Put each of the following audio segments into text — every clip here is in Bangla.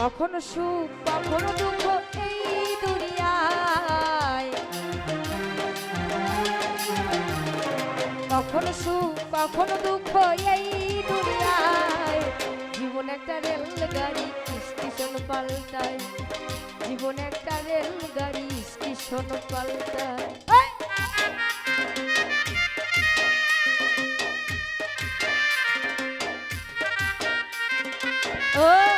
কখনো সুখ, কখনো দুঃখ এই দুনিয়ায়? কখনো সুখ, কখনো দুঃখ এই দুনিয়ায়? জীবন একটা রেলগাড়ি স্টেশন পাল্টায়। জীবন একটা রেলগাড়ি স্টেশন পাল্টায়। এই!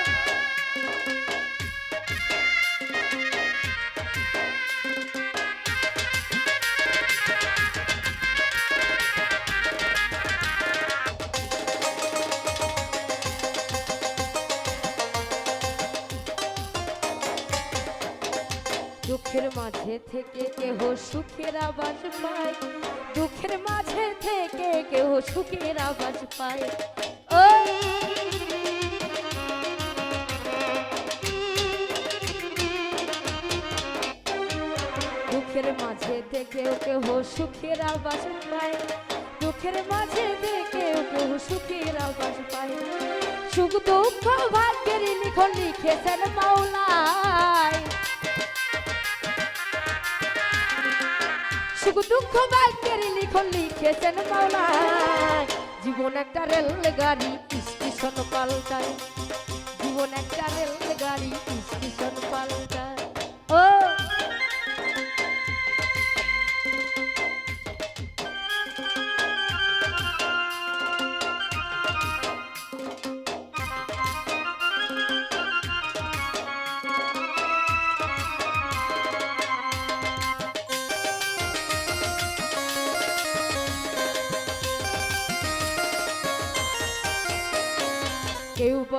দুঃখের মাঝে থেকে কেহ সুখের আওয়াজ পায়। দুঃখের মাঝে থেকে কেহ সুখের আওয়াজ পায়। ও দুঃখের মাঝে থেকে কেহ সুখের আওয়াজ পায়। দুঃখের মাঝে থেকে কেহ সুখের আওয়াজ পায়। সুখ দুঃখ ভাগ্যের লিখন লিখেছেন মাওলায় সুখ দুঃখ বাক্যের লিখন লিখেছেন মাওলায়। জীবন একটা রেল গাড়ি স্টেশন পাল্টায়। জীবন একটা রেল গাড়ি স্টেশন পাল্টায়।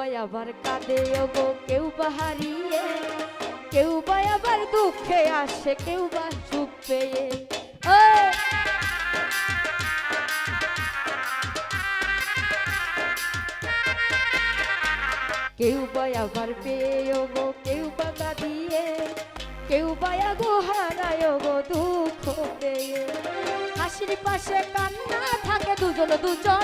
কেউ বা আবার কাঁদে গো কেউ বা হারিয়ে, কেউ বা আবার দুঃখে আসে, কেউ বা সুখ পেয়ে। কেউ বা আবার পেয়ে গো কেউ বা কাঁদিয়ে, কেউ বা গো হারায় গো দুঃখ পেয়ে। হাসির পাশে কান্না থাকে দুজন দুজনা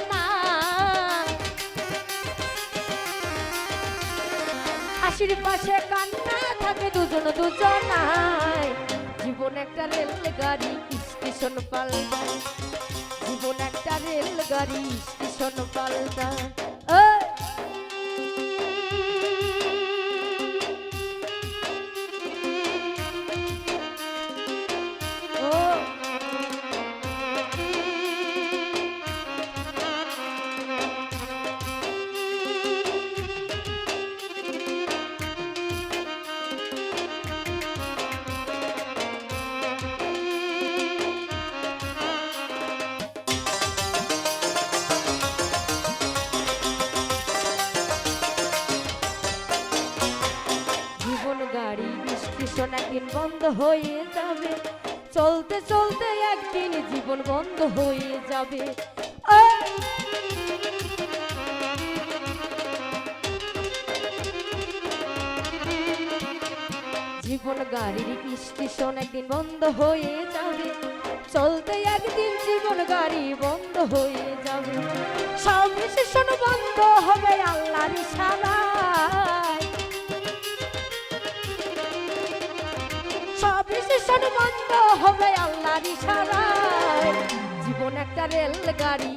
হাসির পাশে কান্না থাকে দুজন দুজনায় জীবন একটা রেলগাড়ি, স্টেশন পাল্টায়। জীবন একটা রেলগাড়ি, স্টেশন পাল্টায়। স্টেশন একদিন বন্ধ হয়ে যাবে। চলতে চলতে একদিন জীবন বন্ধ হয়ে যাবে। জীবন গাড়ির স্টেশন একদিন বন্ধ হয়ে যাবে। চলতে একদিন জীবন গাড়ি বন্ধ হয়ে যাবে। সব স্টেশন বন্ধ হবে আল্লাহর ইশারায় স্টেশন বন্ধ হবে আল্লাহর ইশারায়। জীবন একটা রেলগাড়ি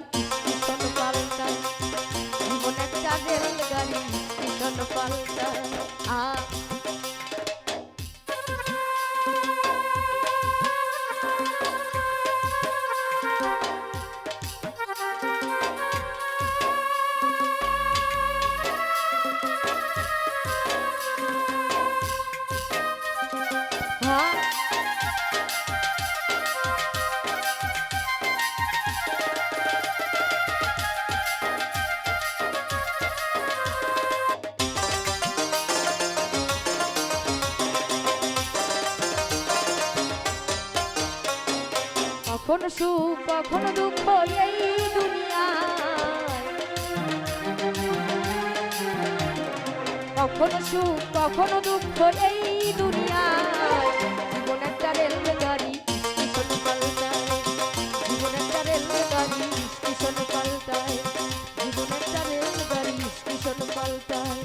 কখনো সুখ, কখনো দুঃখ এই দুনিয়ায় কখনো সুখ, কখনো দুঃখ এই একটা রেলগাড়ি স্টেশন পাল্টায়। স্টেশন পাল্টায়।